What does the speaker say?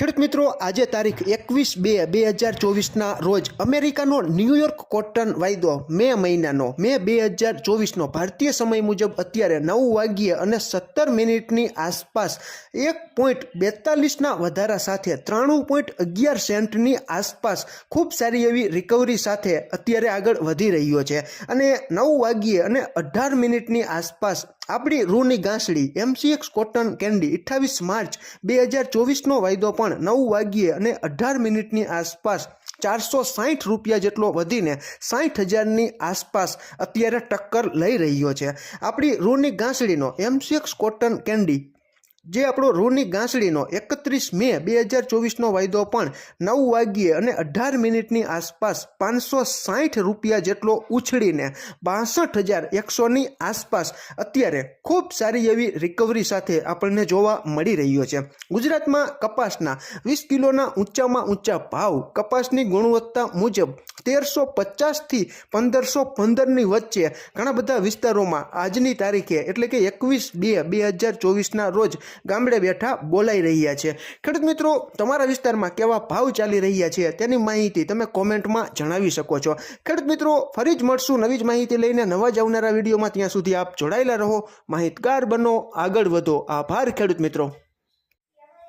ખેડૂત મિત્રો, આજે તારીખ એકવીસ બે બે હજાર ચોવીસના રોજ અમેરિકાનો ન્યૂયોર્ક કોટન વાયદો મે મહિનાનો, મે બે હજાર ચોવીસનો ભારતીય સમય મુજબ અત્યારે નવ વાગ્યે અને સત્તર મિનિટની આસપાસ એક પોઈન્ટ બેતાલીસના વધારા સાથે ત્રાણું પોઈન્ટ અગિયાર સેન્ટની આસપાસ ખૂબ સારી એવી રિકવરી સાથે અત્યારે આગળ વધી રહ્યો છે. અને નવ વાગ્યે અને અઢાર મિનિટની આસપાસ આપણી રૂની ગાંસડી એમસીએક્સ કોટન કેન્ડી અઠ્ઠાવીસ માર્ચ બે હજાર ચોવીસનો વાયદો પણ નવ વાગ્યે અને અઢાર મિનિટની આસપાસ ચારસો સાઠ રૂપિયા જેટલો વધીને સાઠ હજારની આસપાસ અત્યારે ટક્કર લઈ રહ્યો છે. આપણી રૂની ગાંસડીનો એમસીએક્સ કોટન કેન્ડી જે આપણો રૂની ગાંસડીનો એકત્રીસ મે બે હજાર ચોવીસનો વાયદો પણ નવ વાગ્યે અને અઢાર મિનિટની આસપાસ પાંચસો સાઠ રૂપિયા જેટલો ઉછળીને બાસઠ હજાર એકસોની આસપાસ અત્યારે ખૂબ સારી એવી રિકવરી સાથે આપણને જોવા મળી રહ્યો છે. ગુજરાતમાં કપાસના વીસ કિલોના ઊંચામાં ઊંચા ભાવ, કપાસની ગુણવત્તા મુજબ તેરસો પચાસથી પંદરસો પંદરની વચ્ચે ઘણા બધા વિસ્તારોમાં આજની તારીખે એટલે કે એકવીસ બે બે હજાર ચોવીસના રોજ ગામડે બેઠા બોલાઈ રહ્યા છે. ખેડૂત મિત્રો, તમારા વિસ્તારમાં કેવા ભાવ ચાલી રહ્યા છે તેની માહિતી તમે કોમેન્ટમાં જણાવી શકો છો. ખેડૂત મિત્રો, ફરી જ મળશું નવી જ માહિતી લઈને નવા જ આવનારા વિડીયોમાં ત્યાં સુધી આપ જોડાયેલા રહો. માહિતગાર બનો, આગળ વધો. આભાર ખેડૂત મિત્રો.